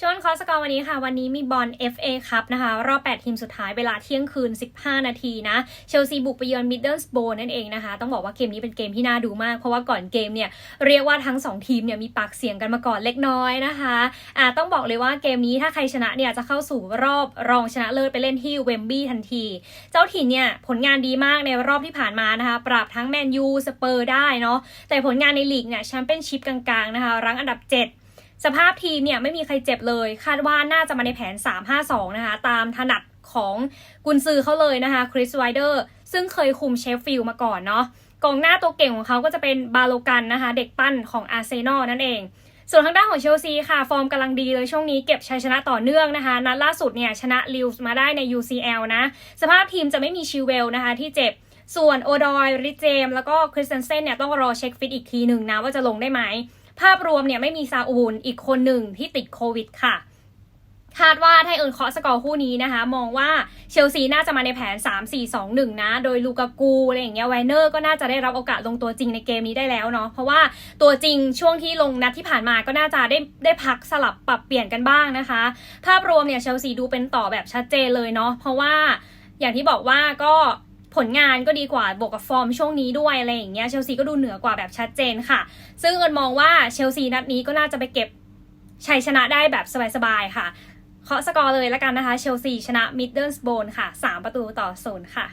ช่วงคอสกอร์วันนี้ค่ะ วันนี้มีบอล FA ครับนะคะ รอบ 8 ทีมสุดท้ายเวลาเที่ยงคืน 15 นาทีนะเชลซีบุกไปเยือนมิดเดิลสโบนั่นเองนะคะ ต้องบอกว่าเกมนี้เป็นเกมที่น่าดูมาก เพราะว่าก่อนเกมเนี่ย เรียกว่าทั้ง 2 ทีมเนี่ยมีปากเสียงกันมาก่อนเล็กน้อยนะคะอ่าต้องบอกเลยว่าเกมนี้ถ้าใครชนะเนี่ยจะเข้าสู่รอบรองชนะเลิศไปเล่นที่เวมบี้ทันที เจ้าถิ่นเนี่ยผลงานดีมากในรอบที่ผ่านมานะคะ ปราบทั้งแมนยูสเปอร์ได้เนาะแต่ผลงานในลีกเนี่ยแชมเปี้ยนชิพกลางๆนะคะรั้งอันดับ 7 สภาพทีมเนี่ยไม่มีใครเจ็บเลย คาดว่าน่าจะมาในแผน 3-5-2 นะคะ ตามถนัดของกุนซือเขาเลยนะคะ คริสไวเดอร์ ซึ่งเคยคุมเชฟฟิลด์มาก่อนเนาะกองหน้าตัวเก่งของเขาก็จะเป็นบาโลกันนะคะ เด็กปั้นของอาร์เซนอลนั่นเอง ส่วนทางด้านของเชลซีค่ะ ฟอร์มกำลังดีเลยช่วงนี้เก็บชัยชนะต่อเนื่องนะคะ นัดล่าสุดเนี่ยชนะลิวส์มาได้ใน UCL นะ สภาพทีมจะไม่มีชิวเวลนะคะ ที่เจ็บส่วนโอดอยริเจม แล้วก็คริสเตนเซนเนี่ยต้องรอเช็คฟิตอีกทีหนึ่งนะว่าจะลงได้ไหม ภาพรวมเนี่ยไม่มีซาอูลอีกคนหนึ่งที่ติดโควิดค่ะคาดว่าถ้าเอิญเคาะสกอร์คู่นี้นะคะ มองว่าเชลซีน่าจะมาในแผน 3-4-2-1 นะ โดยลูกากูอะไรอย่างเงี้ยไวเนอร์ก็น่าจะได้รับโอกาสลงตัวจริงในเกมนี้ได้แล้วเนาะเพราะว่าตัวจริงช่วงที่ลงนัดที่ผ่านมาก็น่าจะได้ได้พักสลับปรับเปลี่ยนกันบ้างนะคะ ภาพรวมเนี่ยเชลซีดูเป็นต่อแบบชัดเจนเลยเนาะเพราะว่าอย่างที่บอกว่าก็ ผลงานก็ดีกว่าบวกกับฟอร์มช่วงนี้ด้วยอะไรอย่างเงี้ยเชลซีก็ดูเหนือกว่าแบบชัดเจนค่ะ ซึ่งเอินมองว่าเชลซีนัดนี้ก็น่าจะไปเก็บชัยชนะได้แบบสบายๆค่ะเคาะสกอร์เลยแล้วกันนะคะเชลซีชนะมิดเดิลสโบนค่ะ 3 ประตูต่อศูนย์ค่ะ